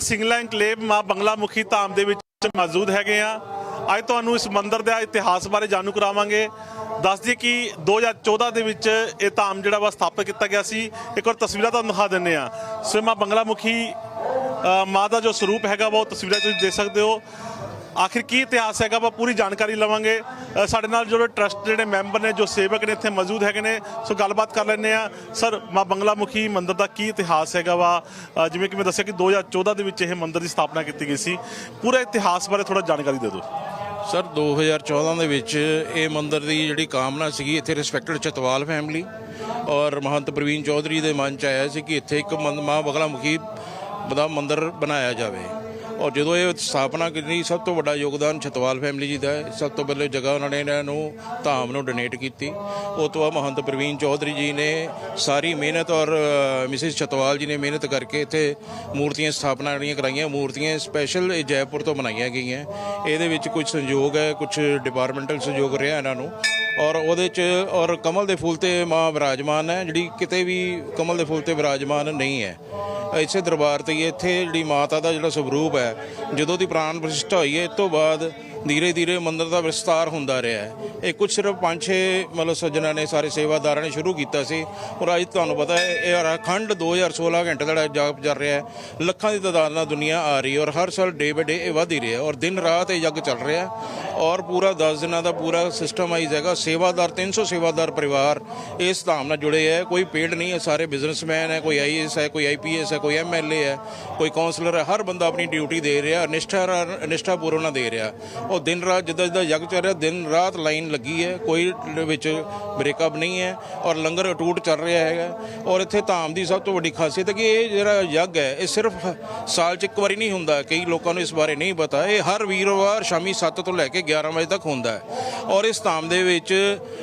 Singla enclave ਮਾਂ ਬੰਗਲਾ ਮੁਖੀ ਧਾਮ ਦੇ ਵਿੱਚ ਮੌਜੂਦ ਹੈਗੇ ਆ। ਅੱਜ ਤੁਹਾਨੂੰ ਇਸ ਮੰਦਿਰ ਦਾ ਇਤਿਹਾਸ ਬਾਰੇ ਜਾਣੂ ਕਰਾਵਾਂਗੇ। ਦੱਸ ਦਈਏ ਕਿ 2014 ਦੇ ਵਿੱਚ ਇਹ ਧਾਮ ਜਿਹੜਾ ਵਾ ਸਥਾਪਿਤ ਕੀਤਾ ਗਿਆ ਸੀ। ਇੱਕ ਵਾਰ ਤਸਵੀਰਾਂ ਤੁਹਾਨੂੰ ਦਿਖਾ ਦਿੰਨੇ ਆ ਸੋ ਮਾਂ ਬੰਗਲਾ ਮੁਖੀ ਮਾਂ ਦਾ ਜੋ ਸਰੂਪ ਹੈਗਾ ਵਾ, ਉਹ ਤਸਵੀਰਾਂ ਤੁਸੀਂ ਦੇਖ ਸਕਦੇ ਹੋ। ਆਖਿਰ ਕੀ ਇਤਿਹਾਸ ਹੈਗਾ? ਵਾ ਪੂਰੀ ਜਾਣਕਾਰੀ ਲਵਾਂਗੇ। ਸਾਡੇ ਨਾਲ ਜਿਹੜੇ ਟਰਸਟ ਜਿਹੜੇ ਮੈਂਬਰ ਨੇ, ਜੋ ਸੇਵਕ ਨੇ, ਇੱਥੇ ਮੌਜੂਦ ਹੈਗੇ ਨੇ, ਸੋ ਗੱਲਬਾਤ ਕਰ ਲੈਂਦੇ ਆ ਸਰ, ਮਾਂ ਬੰਗਲਾ ਮੁਖੀ ਮੰਦਿਰ ਦਾ ਕੀ ਇਤਿਹਾਸ ਹੈਗਾ ਵਾ? ਜਿਵੇਂ ਕਿ ਮੈਂ ਦੱਸਿਆ ਕਿ 2014 ਦੇ ਵਿੱਚ ਇਹ ਮੰਦਿਰ ਦੀ ਸਥਾਪਨਾ ਕੀਤੀ ਗਈ ਸੀ। ਪੂਰਾ ਇਤਿਹਾਸ ਬਾਰੇ ਥੋੜਾ ਜਾਣਕਾਰੀ ਦੇ ਦਿਓ। ਸਰ 2014 ਦੇ ਵਿੱਚ ਇਹ ਮੰਦਿਰ ਦੀ ਜਿਹੜੀ ਕਾਮਨਾ ਸੀਗੀ, ਇੱਥੇ ਰਿਸਪੈਕਟਡ ਚਤਵਾਲ ਫੈਮਿਲੀ ਔਰ ਮਹੰਤ ਪ੍ਰਵੀਨ ਚੌਧਰੀ ਦੇ ਮਨ ਚ ਆਇਆ ਸੀ ਕਿ ਇੱਥੇ ਇੱਕ ਮੰਦ- ਮਾਂ ਬਗਲਾ ਮੁਖੀ ਦਾ ਮੰਦਿਰ ਬਣਾਇਆ ਜਾਵੇ। ਔਰ ਜਦੋਂ ਇਹ ਸਥਾਪਨਾ ਕੀਤੀ, ਸਭ ਤੋਂ ਵੱਡਾ ਯੋਗਦਾਨ ਛਤਵਾਲ ਫੈਮਿਲੀ ਜੀ ਦਾ ਹੈ। ਸਭ ਤੋਂ ਪਹਿਲੇ ਜਗ੍ਹਾ ਉਹਨਾਂ ਨੇ ਇਹਨਾਂ ਨੂੰ ਧਾਮ ਨੂੰ ਡੋਨੇਟ ਕੀਤੀ। ਉਹ ਤੋਂ ਬਾਅਦ ਮਹੰਤ ਪ੍ਰਵੀਨ ਚੌਧਰੀ ਜੀ ਨੇ ਸਾਰੀ ਮਿਹਨਤ ਔਰ ਮਿਸਿਸ ਛਤਵਾਲ ਜੀ ਨੇ ਮਿਹਨਤ ਕਰਕੇ ਇੱਥੇ ਮੂਰਤੀਆਂ ਸਥਾਪਨਾ ਜਿਹੜੀਆਂ ਕਰਾਈਆਂ, ਮੂਰਤੀਆਂ ਸਪੈਸ਼ਲ ਇਹ ਜੈਪੁਰ ਤੋਂ ਬਣਾਈਆਂ ਗਈਆਂ। ਇਹਦੇ ਵਿੱਚ ਕੁਝ ਸੰਯੋਗ ਹੈ, ਕੁਝ ਡਿਪਾਰਟਮੈਂਟਲ ਸੰਯੋਗ ਰਿਹਾ ਇਹਨਾਂ ਨੂੰ। ਔਰ ਉਹਦੇ ਚ, ਔਰ ਕਮਲ ਦੇ ਫੁੱਲ ਤੇ ਮਾਂ ਵਿਰਾਜਮਾਨ ਹੈ, ਜਿਹੜੀ ਕਿਤੇ ਵੀ ਕਮਲ ਦੇ ਫੁੱਲ ਤੇ ਵਿਰਾਜਮਾਨ ਨਹੀਂ ਹੈ। ਇਸੇ ਦਰਬਾਰ ਤੇ ਹੀ ਇੱਥੇ ਜਿਹੜੀ ਮਾਤਾ ਦਾ ਜਿਹੜਾ ਸਵਰੂਪ ਹੈ, ਜਦੋਂ ਦੀ ਪ੍ਰਾਣ ਪ੍ਰਤਿਸ਼ਠਾ ਹੋਈ ਹੈ, ਇਸ ਤੋਂ ਬਾਅਦ ਧੀਰੇ ਧੀਰੇ ਮੰਦਰ ਦਾ ਵਿਸਤਾਰ ਹੁੰਦਾ ਰਿਹਾ ਹੈ। ਇਹ ਕੁਝ ਸਿਰਫ ਪੰਜ ਛੇ ਮਤਲਬ ਸੱਜਣਾ ਨੇ ਸਾਰੇ ਸੇਵਾਦਾਰਾਂ ਨੇ ਸ਼ੁਰੂ ਕੀਤਾ ਸੀ। ਔਰ ਅੱਜ ਤੁਹਾਨੂੰ ਪਤਾ ਹੈ, ਇਹ ਅਖੰਡ 2016 ਘੰਟੇ ਦਾ ਜਿਹੜਾ ਜਾਪ ਚੱਲ ਰਿਹਾ ਹੈ, ਲੱਖਾਂ ਦੀ ਤਾਦਾਦ ਨਾਲ ਦੁਨੀਆ ਆ ਰਹੀ ਹੈ ਔਰ ਹਰ ਸਾਲ ਡੇ ਬਾਏ ਡੇ ਇਹ ਵਧ ਹੀ ਰਿਹਾ ਔਰ ਦਿਨ ਰਾਤ ਇਹ ਯੱਗ ਚੱਲ ਰਿਹਾ ਔਰ ਪੂਰਾ 10 ਦਿਨਾਂ ਦਾ ਪੂਰਾ ਸਿਸਟਮਾਈਜ਼ ਹੈਗਾ। ਸੇਵਾਦਾਰ 300 ਸੇਵਾਦਾਰ ਪਰਿਵਾਰ ਇਸ ਧਾਮ ਨਾਲ ਜੁੜੇ ਹੈ। ਕੋਈ ਪੇਡ ਨਹੀਂ ਹੈ, ਸਾਰੇ ਬਿਜ਼ਨਸਮੈਨ ਹੈ, ਕੋਈ ਆਈਏਐਸ ਹੈ, ਕੋਈ ਆਈਪੀਐਸ ਹੈ, ਕੋਈ ਐਮਐਲਏ ਹੈ, ਕੋਈ ਕਾਉਂਸਲਰ ਹੈ। ਹਰ ਬੰਦਾ ਆਪਣੀ ਡਿਊਟੀ ਦੇ ਰਿਹਾ, ਨਿਸ਼ਠਾ ਰਾ- ਨਿਸ਼ਠਾ ਪੂਰਵਕ ਨਾਲ ਦੇ ਰਿਹਾ। ਉਹ ਦਿਨ ਰਾਤ ਜਿੱਦਾਂ ਜਿੱਦਾਂ ਯੱਗ ਚੱਲ ਰਿਹਾ, ਦਿਨ ਰਾਤ ਲਾਈਨ ਲੱਗੀ ਹੈ, ਕੋਈ ਵਿੱਚ ਬ੍ਰੇਕਅਪ ਨਹੀਂ ਹੈ ਔਰ ਲੰਗਰ ਅਟੂਟ ਚੱਲ ਰਿਹਾ ਹੈਗਾ। ਔਰ ਇੱਥੇ ਧਾਮ ਦੀ ਸਭ ਤੋਂ ਵੱਡੀ ਖਾਸੀਅਤ ਹੈ ਕਿ ਇਹ ਜਿਹੜਾ ਯੱਗ ਹੈ, ਇਹ ਸਿਰਫ ਸਾਲ 'ਚ ਇੱਕ ਵਾਰੀ ਨਹੀਂ ਹੁੰਦਾ। ਕਈ ਲੋਕਾਂ ਨੂੰ ਇਸ ਬਾਰੇ ਨਹੀਂ ਪਤਾ। ਇਹ ਹਰ ਵੀਰਵਾਰ ਸ਼ਾਮੀ 7 ਤੋਂ ਲੈ ਕੇ 11 ਵਜੇ ਤੱਕ ਹੁੰਦਾ ਹੈ। ਔਰ ਇਸ ਧਾਮ ਦੇ ਵਿੱਚ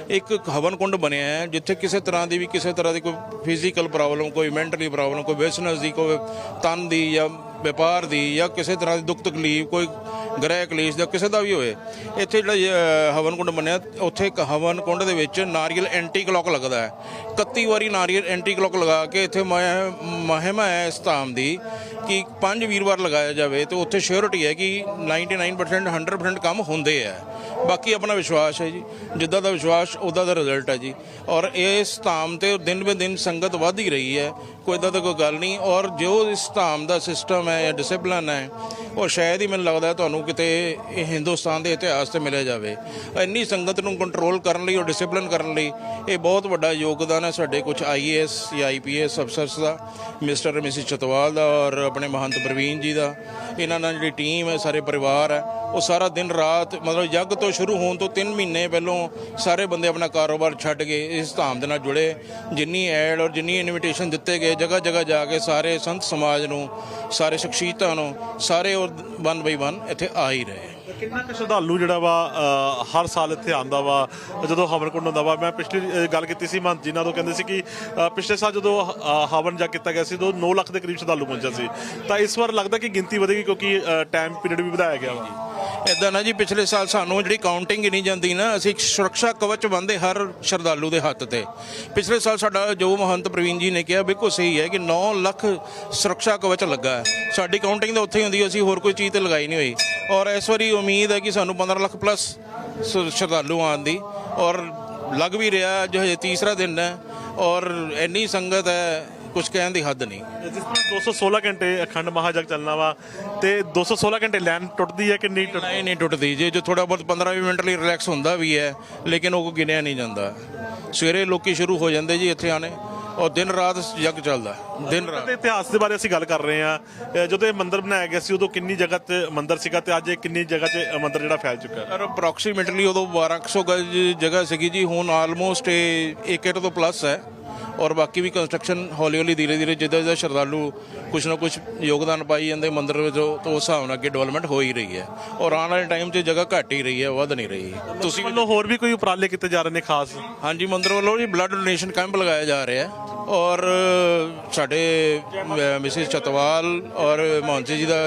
ਇੱਕ ਹਵਨ ਕੁੰਡ ਬਣਿਆ ਹੈ, ਜਿੱਥੇ ਕਿਸੇ ਤਰ੍ਹਾਂ ਦੀ ਵੀ ਕਿਸੇ ਤਰ੍ਹਾਂ ਦੀ ਕੋਈ ਫਿਜ਼ੀਕਲ ਪ੍ਰੋਬਲਮ ਕੋਈ ਮੈਂਟਲੀ ਪ੍ਰੋਬਲਮ ਕੋਈ ਬਿਜ਼ਨਸ ਦੀ, ਕੋਈ ਤਨ ਦੀ ਜਾਂ ਵਪਾਰ ਦੀ ਜਾਂ ਕਿਸੇ ਤਰ੍ਹਾਂ ਦੀ ਦੁੱਖ ਤਕਲੀਫ, ਕੋਈ ਗ੍ਰਹਿ ਕਲੇਸ਼ ਦਾ ਕਿਸੇ ਦਾ ਵੀ ਹੋਏ ਇੱਥੇ ਜਿਹੜਾ ਹਵਨ ਕੁੰਡ ਬਣਿਆ, ਉੱਥੇ ਇੱਕ ਹਵਨ ਕੁੰਡ ਦੇ ਵਿੱਚ ਨਾਰੀਅਲ ਐਂਟੀ ਕਲੌਕ ਲੱਗਦਾ ਹੈ। 31 ਵਾਰੀ ਨਾਰੀਅਲ ਐਂਟੀ ਕਲੌਕ ਲਗਾ ਕੇ ਇੱਥੇ ਮਹਿ- ਮਹਿਮਾ ਹੈ ਇਸ ਧਾਮ ਦੀ ਕਿ ਪੰਜ ਵੀਰਵਾਰ ਲਗਾਇਆ ਜਾਵੇ ਤੇ ਉੱਥੇ ਸ਼ੋਰਿਟੀ ਹੈ ਕਿ 99% 100% ਕੰਮ ਹੁੰਦੇ ਆ। ਬਾਕੀ ਆਪਣਾ ਵਿਸ਼ਵਾਸ ਹੈ ਜੀ, ਜਿੱਦਾਂ ਦਾ ਵਿਸ਼ਵਾਸ ਉਹਦਾ ਦਾ ਰਿਜ਼ਲਟ ਹੈ ਜੀ। ਔਰ ਇਸ ਧਾਮ ਤੇ ਦਿਨ ਬੇ ਦਿਨ ਸੰਗਤ ਵੱਧ ਹੀ ਰਹੀ ਹੈ। ਕੋਈ ਇਦਾਂ ਦਾ ਕੋਈ ਗੱਲ ਨਹੀਂ। ਔਰ ਜੋ ਇਸ ਧਾਮ ਦਾ ਸਿਸਟਮ ਹੈ ਜਾਂ ਡਿਸਪਲਿਨ ਹੈ, ਉਹ ਸ਼ਾਇਦ ਹੀ ਮੈਨੂੰ ਲੱਗਦਾ ਤੁਹਾਨੂੰ ਕਿਤੇ ਇਹ ਹਿੰਦੁਸਤਾਨ ਦੇ ਇਤਿਹਾਸ ਤੇ ਮਿਲਿਆ ਜਾਵੇ। ਇੰਨੀ ਸੰਗਤ ਨੂੰ ਕੰਟਰੋਲ ਕਰਨ ਲਈ ਔਰ ਡਿਸਪਲਿਨ ਕਰਨ ਲਈ ਇਹ ਬਹੁਤ ਵੱਡਾ ਯੋਗਦਾਨ ਹੈ ਸਾਡੇ ਕੁਝ ਆਈਏਐਸ ਜਾਂ ਆਈਪੀਐਸ ਅਫਸਰਸ ਦਾ ਮਿਸਟਰ ਮਿਸਿਸ ਚਤਵਾਲ ਦਾ ਔਰ ਆਪਣੇ ਮਹੰਤ ਪ੍ਰਵੀਨ ਜੀ ਦਾ। ਇਹਨਾਂ ਨਾਲ ਜਿਹੜੀ ਟੀਮ ਹੈ, ਸਾਰੇ ਪਰਿਵਾਰ ਹੈ, ਉਹ ਸਾਰਾ ਦਿਨ ਰਾਤ ਮਤਲਬ ਯੱਗ ਤੋਂ ਸ਼ੁਰੂ ਹੋਣ ਤੋਂ 3 ਮਹੀਨੇ ਪਹਿਲੋਂ ਸਾਰੇ ਬੰਦੇ ਆਪਣਾ ਕਾਰੋਬਾਰ ਛੱਡ ਕੇ ਇਸ ਧਾਮ ਦੇ ਨਾਲ ਜੁੜੇ। ਜਿੰਨੀ ਐਡ ਔਰ ਜਿੰਨੀ ਇਨਵੀਟੇਸ਼ਨ ਦਿੱਤੇ ਗਏ ਜਗ੍ਹਾ ਜਗ੍ਹਾ ਜਾ ਕੇ ਸਾਰੇ ਸੰਤ ਸਮਾਜ ਨੂੰ ਸਾਰੇ ਸ਼ਖਸੀਅਤਾਂ ਨੂੰ ਸਾਰੇ ਔਰ ਵਨ ਬਾਈ ਵਨ ਇੱਥੇ ਆ ਹੀ ਰਹੇ। ਕਿੰਨਾ ਕੁ ਸ਼ਰਧਾਲੂ ਜਿਹੜਾ ਵਾ ਹਰ ਸਾਲ ਇੱਥੇ ਆਂਦਾ ਵਾ ਜਦੋਂ ਹਵਨ ਕੁੰਡ ਹੁੰਦਾ ਵਾ। ਮੈਂ ਪਿਛਲੀ ਗੱਲ ਕੀਤੀ ਸੀ ਮਹੰਤ ਜੀ ਨਾਲ ਤੋਂ ਕਹਿੰਦੇ ਸੀ ਕਿ ਪਿਛਲੇ ਸਾਲ ਜਦੋਂ ਅ, ਹਵਨ ਜਾ ਕੀਤਾ ਗਿਆ ਸੀ ਉਦੋਂ 9 ਲੱਖ ਦੇ ਕਰੀਬ ਸ਼ਰਧਾਲੂ ਪਹੁੰਚਿਆ ਸੀ। ਤਾਂ ਇਸ ਵਾਰ ਲੱਗਦਾ ਕਿ ਗਿਣਤੀ ਵਧੇਗੀ ਕਿਉਂਕਿ ਟਾਈਮ ਪੀਰੀਅਡ ਵੀ ਵਧਾਇਆ ਗਿਆ ਵਾ। ਇਦਾਂ ਨਾ ਜੀ, ਪਿਛਲੇ ਸਾਲ ਸਾਨੂੰ ਜਿਹੜੀ ਕਾਊਂਟਿੰਗ ਹੀ ਨਹੀਂ ਜਾਂਦੀ ਨਾ, ਅਸੀਂ ਇੱਕ ਸੁਰੱਖਿਆ ਕਵਚ ਬੰਦੇ ਹਰ ਸ਼ਰਧਾਲੂ ਦੇ ਹੱਥ ਤੇ। ਪਿਛਲੇ ਸਾਲ ਸਾਡਾ ਜੋ ਮਹੰਤ ਪ੍ਰਵੀਨ ਜੀ ਨੇ ਕਿਹਾ, ਬਿਲਕੁਲ ਸਹੀ ਹੈ ਕਿ 9 ਲੱਖ ਸੁਰੱਖਿਆ ਕਵਚ ਲੱਗਾ ਹੈ। ਸਾਡੀ ਕਾਊਂਟਿੰਗ ਤਾਂ ਉੱਥੇ ਹੀ ਹੁੰਦੀ ਅਸੀਂ ਹੋਰ ਕੋਈ ਚੀਜ਼ ਤੇ ਲਗਾਈ ਨਹੀਂ ਹੋਈ। ਔਰ ਇਸ ਵਾਰੀ ਉਮੀਦ ਹੈ ਕਿ ਸਾਨੂੰ 15 ਲੱਖ ਪਲੱਸ ਸ਼ਰਧਾਲੂ ਆਉਣ ਦੀ। ਔਰ ਲੱਗ ਵੀ ਰਿਹਾ, ਜੋ ਹਜੇ ਤੀਸਰਾ ਦਿਨ ਹੈ। ਔਰ ਇੰਨੀ ਸੰਗਤ ਹੈ ਕੁਝ ਕਹਿਣ ਦੀ ਹੱਦ ਨਹੀਂ। ਜਿਸ ਤਰ੍ਹਾਂ 216 ਘੰਟੇ ਅਖੰਡ ਮਹਾਜਗ ਚੱਲਣਾ ਵਾ ਤੇ 216 ਘੰਟੇ ਲਾਈਨ ਟੁੱਟਦੀ ਹੈ ਕਿ ਨਹੀਂ ਟੁੱਟਦੀ? ਨਹੀਂ ਨਹੀਂ ਟੁੱਟਦੀ ਜੇ। ਜੋ ਥੋੜਾ ਬਹੁਤ 15 20 ਮਿੰਟ ਲਈ ਰਿਲੈਕਸ ਹੁੰਦਾ ਵੀ ਹੈ ਲੇਕਿਨ ਉਹ ਗਿਣਿਆ ਨਹੀਂ ਜਾਂਦਾ। ਸਵੇਰੇ ਲੋਕੀ ਸ਼ੁਰੂ ਹੋ ਜਾਂਦੇ ਜੀ ਇੱਥੇ ਆਣੇ ਔਰ ਦਿਨ ਰਾਤ ਜੱਗ ਚੱਲਦਾ। ਦਿਨ ਰਾਤ ਤੇ ਇਤਿਹਾਸ ਦੇ ਬਾਰੇ ਅਸੀਂ ਗੱਲ ਕਰ ਰਹੇ ਅ, ਜਦੋਂ ਇਹ ਮੰਦਿਰ ਬਣਾਇਆ ਗਿਆ ਸੀ ਉਦੋਂ ਕਿੰਨੀ ਜਗ੍ਹਾ ਤੇ ਮੰਦਿਰ ਸੀਗਾ ਤੇ ਅੱਜ ਇਹ ਕਿੰਨੀ ਜਗ੍ਹਾ ਇਹ ਮੰਦਿਰ ਜਿਹੜਾ ਫੈਲ ਚੁੱਕਾ ਹੈ? ਅਪਰੋਕਸੀਮੇਟਲੀ ਉਦੋਂ 1200 ਗਜ ਜਗ੍ਹਾ ਸੀਗੀ ਜੀ। ਹੁਣ ਆਲਮੋਸਟ ਇਹ ਇੱਕ ਏਕੜ ਤੋਂ ਪਲੱਸ ਹੈ। ਔਰ ਬਾਕੀ ਵੀ ਕੰਸਟਰਕਸ਼ਨ ਹੌਲੀ ਹੌਲੀ ਧੀਰੇ ਧੀਰੇ ਜਿੱਦਾਂ ਜਿੱਦਾਂ ਸ਼ਰਧਾਲੂ ਕੁਛ ਨਾ ਕੁਛ ਯੋਗਦਾਨ ਪਾਈ ਜਾਂਦੇ ਮੰਦਿਰ ਵਿੱਚ ਤਾਂ ਉਸ ਹਿਸਾਬ ਨਾਲ ਅੱਗੇ ਡਿਵੈਲਪਮੈਂਟ ਹੋ ਹੀ ਰਹੀ ਹੈ। ਔਰ ਆਉਣ ਵਾਲੇ ਟਾਈਮ 'ਚ ਜਗ੍ਹਾ ਘਟ ਹੀ ਰਹੀ ਹੈ ਵੱਧ ਨਹੀਂ ਰਹੀ। ਤੁਸੀਂ ਵੱਲੋਂ ਹੋਰ ਵੀ ਕੋਈ ਉਪਰਾਲੇ ਕੀਤੇ ਜਾ ਰਹੇ ਨੇ ਖਾਸ? ਹਾਂਜੀ ਮੰਦਰ ਵੱਲੋਂ ਜੀ ਬਲੱਡ ਡੋਨੇਸ਼ਨ ਕੈਂਪ ਲਗਾਇਆ ਜਾ ਰਿਹਾ ਹੈ। ਔਰ ਸਾਡੇ ਮਿਸਿਸ ਚਤਵਾਲ ਔਰ ਮਹੰਤੀ ਜੀ ਦਾ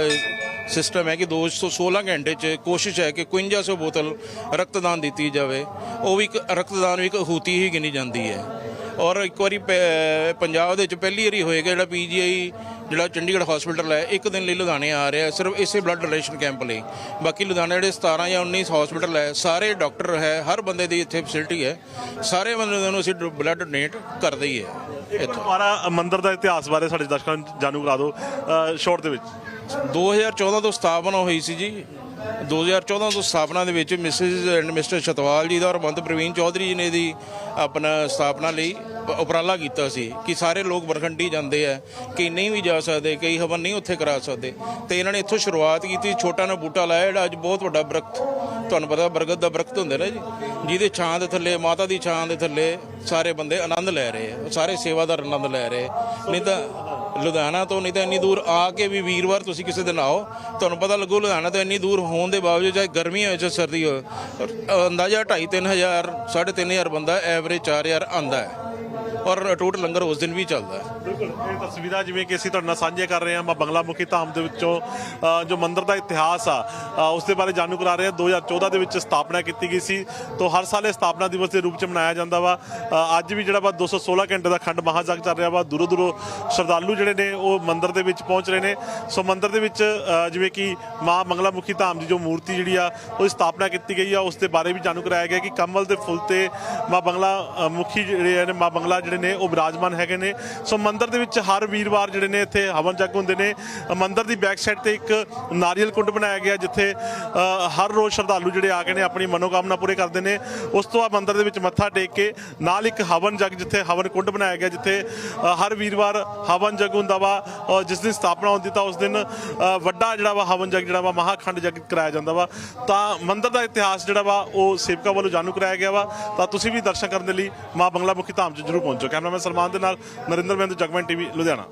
ਸਿਸਟਮ ਹੈ ਕਿ 216 ਘੰਟੇ 'ਚ ਕੋਸ਼ਿਸ਼ ਹੈ ਕਿ 5100 ਬੋਤਲ ਰਕਤਦਾਨ ਦਿੱਤੀ ਜਾਵੇ। ਉਹ ਵੀ ਇੱਕ ਰਕਤਦਾਨ ਵੀ ਇੱਕ ਹੂਤੀ ਹੀ ਗਿਣੀ ਜਾਂਦੀ ਹੈ। ਔਰ ਇੱਕ ਵਾਰੀ ਪ- ਪੰਜਾਬ ਦੇ ਵਿੱਚ ਪਹਿਲੀ ਵਾਰੀ ਹੋਏਗਾ ਜਿਹੜਾ ਪੀਜੀਆਈ ਜਿਹੜਾ ਚੰਡੀਗੜ੍ਹ ਹਸਪੀਟਲ ਹੈ ਇੱਕ ਦਿਨ ਲਈ ਲੁਧਿਆਣੇ ਆ ਰਿਹਾ ਹੈ, ਸਿਰਫ ਇਸੇ ਬਲੱਡ ਡੋਨੇਸ਼ਨ ਕੈਂਪ ਲਈ। ਬਾਕੀ ਲੁਧਿਆਣੇ ਜਿਹੜੇ 17 ਜਾਂ 19 ਹਸਪੀਟਲ ਹੈ ਸਾਰੇ ਡਾਕਟਰ ਹੈ ਹਰ ਬੰਦੇ ਦੀ ਇੱਥੇ ਫੈਸਿਲਿਟੀ ਹੈ। ਸਾਰੇ ਬੰਦੇ ਨੂੰ ਅਸੀਂ ਬਲੱਡ ਡੋਨੇਟ ਕਰਦੇ ਹੀ ਹੈ ਇੱਕ ਮੰਦਿਰ ਦਾ ਇਤਿਹਾਸ ਬਾਰੇ ਸਾਡੇ ਦਰਸ਼ਕਾਂ ਨੂੰ ਜਾਣੂ ਕਰਾ ਦਿਓ ਸ਼ਾਰਟ ਦੇ ਵਿੱਚ। 2014 ਤੋਂ ਸਥਾਪਨਾ ਹੋਈ ਸੀ ਜੀ। 2014 ਤੋਂ ਸਥਾਪਨਾ ਦੇ ਵਿੱਚ ਮਿਸਿਸ ਐਂਡ ਮਿਸਟਰ ਛਤਵਾਲ ਜੀ ਦਾ ਔਰ ਮੰਤ ਪ੍ਰਵੀਨ ਚੌਧਰੀ ਜੀ ਨੇ ਦੀ ਆਪਣਾ ਸਥਾਪਨਾ ਲਈ ਉਪਰਾਲਾ ਕੀਤਾ ਸੀ ਕਿ ਸਾਰੇ ਲੋਕ ਬਰਖੰਡੀ ਜਾਂਦੇ ਆ ਕਿ ਨਹੀਂ ਵੀ ਜਾ ਸਕਦੇ, ਕਈ ਹਵਨ ਨਹੀਂ ਉੱਥੇ ਕਰਾ ਸਕਦੇ। ਤੇ ਇਹਨਾਂ ਨੇ ਇੱਥੋਂ ਸ਼ੁਰੂਆਤ ਕੀਤੀ, ਛੋਟਾ ਨਾ ਬੂਟਾ ਲਾਇਆ, ਜਿਹੜਾ ਅੱਜ ਬਹੁਤ ਵੱਡਾ ਦਰਖਤ ਤੁਹਾਨੂੰ ਪਤਾ ਬਰਗਦ ਦਾ ਦਰਖਤ ਹੁੰਦੇ ਨਾ ਜੀ, ਜਿਹਦੇ ਛਾਂ ਦੇ ਥੱਲੇ, ਮਾਤਾ ਦੀ ਛਾਂ ਦੇ ਥੱਲੇ ਸਾਰੇ ਬੰਦੇ ਆਨੰਦ ਲੈ ਰਹੇ ਆ ਸਾਰੇ ਸੇਵਾਦਾਰ ਆਨੰਦ ਲੈ ਰਹੇ ਨਹੀਂ ਤਾਂ ਲੁਧਿਆਣਾ ਤੋਂ ਨਹੀਂ ਤਾਂ ਇੰਨੀ ਦੂਰ ਆ ਕੇ ਵੀ ਵੀਰਵਾਰ ਤੁਸੀਂ ਕਿਸੇ ਦਿਨ ਆਓ, ਤੁਹਾਨੂੰ ਪਤਾ ਲੱਗੂ ਲੁਧਿਆਣਾ ਤੋਂ ਇੰਨੀ ਦੂਰ ਹੋਣ ਦੇ ਬਾਵਜੂਦ ਚਾਹੇ ਗਰਮੀ ਹੋਵੇ ਚਾਹੇ ਸਰਦੀ ਹੋਵੇ ਔਰ ਅੰਦਾਜ਼ਾ 2.5 3000 3.5000 ਬੰਦਾ ਐਵਰੇਜ 4000 ਆਂਦਾ ਹੈ। ਔਰ ਟੋਟ ਲੰਗਰ ਉਸ ਦਿਨ ਵੀ ਚੱਲਦਾ ਹੈ। ਬਿਲਕੁਲ ਇਹ ਤਸਵੀਰਾਂ ਜਿਵੇਂ ਕਿ ਅਸੀਂ ਤੁਹਾਡੇ ਨਾਲ ਸਾਂਝੇ ਕਰ ਰਹੇ ਹਾਂ ਮਾਂ ਬੰਗਲਾ ਮੁਖੀ ਧਾਮ ਦੇ ਵਿੱਚੋਂ ਅ, ਜੋ ਮੰਦਿਰ ਦਾ ਇਤਿਹਾਸ ਆ ਅ, ਉਸ ਦੇ ਬਾਰੇ ਜਾਣੂ ਕਰਾ ਰਹੇ ਹਾਂ। 2014 ਦੇ ਵਿੱਚ ਸਥਾਪਨਾ ਕੀਤੀ ਗਈ ਸੀ ਤੋਂ ਹਰ ਸਾਲ ਇਹ ਸਥਾਪਨਾ ਦਿਵਸ ਦੇ ਰੂਪ ਚ ਮਨਾਇਆ ਜਾਂਦਾ ਵਾ। ਅ, ਅੱਜ ਵੀ ਜਿਹੜਾ ਵਾ 216 ਘੰਟੇ ਦਾ ਖੰਡ ਮਹਾਜਗ ਚੱਲ ਰਿਹਾ ਵਾ। ਦੂਰੋਂ ਦੂਰੋਂ ਸ਼ਰਧਾਲੂ ਜਿਹੜੇ ਨੇ ਉਹ ਮੰਦਿਰ ਦੇ ਵਿੱਚ ਪਹੁੰਚ ਰਹੇ ਨੇ। ਸੋ ਮੰਦਿਰ ਦੇ ਵਿੱਚ ਅ, ਜਿਵੇਂ ਕਿ ਮਾਂ ਬੰਗਲਾ ਮੁਖੀ ਧਾਮ ਦੀ ਜੋ ਮੂਰਤੀ ਜਿਹੜੀ ਆ ਉਹ ਸਥਾਪਨਾ ਕੀਤੀ ਗਈ ਆ। ਉਸ ਦੇ ਬਾਰੇ ਵੀ ਜਾਣੂ ਕਰਾਇਆ ਗਿਆ ਕਿ ਕਮਲ ਦੇ ਫੁੱਲ ਤੇ ਮਾਂ ਬੰਗਲਾ ਅ, ਮੁਖੀ ਜਿਹੜੇ ਨੇ ਮਾਂ ਬੰਗਲਾ ਜਿਹੜੇ ਨੇ ਉਹ ਵਿਰਾਜਮਾਨ ਹੈਗੇ ਨੇ। ਸੋ ਮੰਦਿਰ ਦੇ ਵਿੱਚ ਹਰ ਵੀਰਵਾਰ ਜਿਹੜੇ ਨੇ ਇੱਥੇ ਹਵਨ ਜਗ ਹੁੰਦੇ ਨੇ। ਅ, ਮੰਦਿਰ ਦੀ ਬੈਕ ਸਾਈਡ ਤੇ ਇੱਕ ਨਾਰੀਅਲ ਕੁੰਡ ਬਣਾਇਆ ਗਿਆ ਜਿੱਥੇ ਹਰ ਰੋਜ਼ ਸ਼ਰਧਾਲੂ ਜਿਹੜੇ ਆ ਕੇ ਨੇ ਆਪਣੀ ਮਨੋਕਾਮਨਾ ਪੂਰੇ ਕਰਦੇ ਨੇ। ਉਸ ਤੋਂ ਬਾਅਦ ਮੰਦਿਰ ਦੇ ਵਿੱਚ ਮੱਥਾ ਟੇਕ ਕੇ ਨਾਲ ਇੱਕ ਹਵਨ ਜਗ ਜਿੱਥੇ ਹਵਨ ਕੁੰਡ ਬਣਾਇਆ ਗਿਆ ਜਿੱਥੇ ਹਰ ਵੀਰਵਾਰ ਹਵਨ ਜਗ ਹੁੰਦਾ ਵਾ ਜਿਸ ਦਿਨ ਸਥਾਪਨਾ ਹੁੰਦੀ ਤਾਂ ਉਸ ਦਿਨ ਵੱਡਾ ਜਿਹੜਾ ਵਾ ਹਵਨ ਜਗ ਜਿਹੜਾ ਵਾ ਮਹਾਖੰਡ ਜਗ ਕਰਾਇਆ ਜਾਂਦਾ ਵਾ। ਤਾਂ ਮੰਦਿਰ ਦਾ ਇਤਿਹਾਸ ਜਿਹੜਾ ਵਾ ਉਹ ਸੇਵਕਾ ਵੱਲੋਂ ਜਾਣੂ ਕਰਾਇਆ ਗਿਆ ਵਾ। ਤਾਂ ਤੁਸੀਂ ਵੀ ਦਰਸ਼ਨ ਕਰਨ ਦੇ ਲਈ ਮਾਂ ਬੰਗਲਾ ਮੁਖੀ ਧਾਮ 'ਚ ਜਰੂਰ ਪਹੁੰਚੋ। ਕੈਮਰਾਮੈਨ ਸਲਮਾਨ ਦੇ ਨਾਲ ਨਰਿੰਦਰ ਮਹਿੰਦਰ ਜਗਮਨ ਟੀਵੀ ਲੁਧਿਆਣਾ।